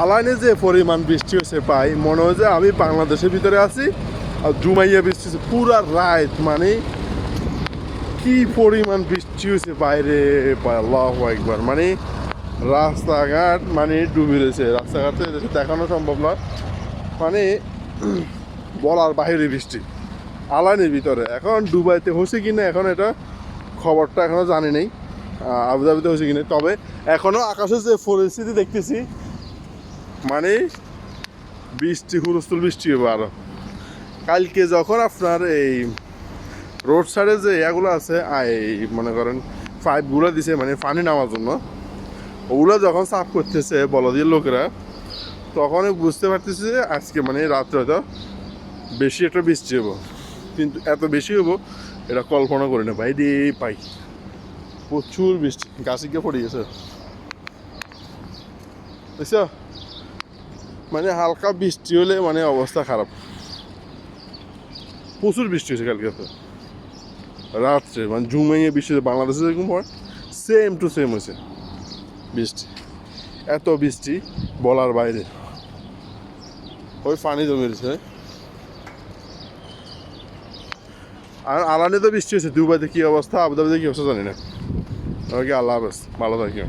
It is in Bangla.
আলাইনে যে পরিমাণ বৃষ্টি হয়েছে পাই মনে হয় যে আমি বাংলাদেশের ভিতরে আছি আর জুমাইয়া বৃষ্টি হচ্ছে পুরা রাত মানে কি পরিমাণ বৃষ্টি হয়েছে বাইরে একবার মানে রাস্তাঘাট মানে ডুবে রয়েছে, রাস্তাঘাটে দেখানো সম্ভব না। মানে বলার বাইরে বৃষ্টি, আলাইনের ভিতরে। এখন ডুবাইতে হয়েছে কি না, এখন এটা খবরটা এখনও জানি নেই আবুধাবিতে হয়েছে কি না। তবে এখনও আকাশে যে পরিস্থিতি দেখতেছি মানে বৃষ্টি, হুলস্থুল বৃষ্টি হবে আরও। কালকে যখন আপনার এই রোড সাইডে যে এগুলো আছে এই মনে করেন, পাইপগুলো দিছে মানে পানি নামার জন্য, ওগুলো যখন সাফ করতেছে বলদের লোকেরা তখন বুঝতে পারতেছে যে আজকে মানে রাত্রে হয়তো বেশি একটা বৃষ্টি হব কিন্তু এত বেশি হব এটা কল্পনা করি না, ভাই পাই। প্রচুর বৃষ্টি, গাছে গিয়ে পড়ে গেছে। বুঝছ মানে হালকা বৃষ্টি হলে মানে অবস্থা খারাপ। প্রচুর বৃষ্টি হয়েছে কালকে। তো রাত্রে মানে জুমাইয়ে বৃষ্টি বাংলাদেশে যেরকম হয় সেম টু সেম হয়েছে বৃষ্টি। এত বৃষ্টি বলার বাইরে। ওই পানি জমে রয়েছে। আর আলানে তো বৃষ্টি হয়েছে, দুবাইতে কী অবস্থা, আবুধাবিতে কী অবস্থা জানি না। ওকে, আল্লাহ হাফেজ, ভালো থাকিও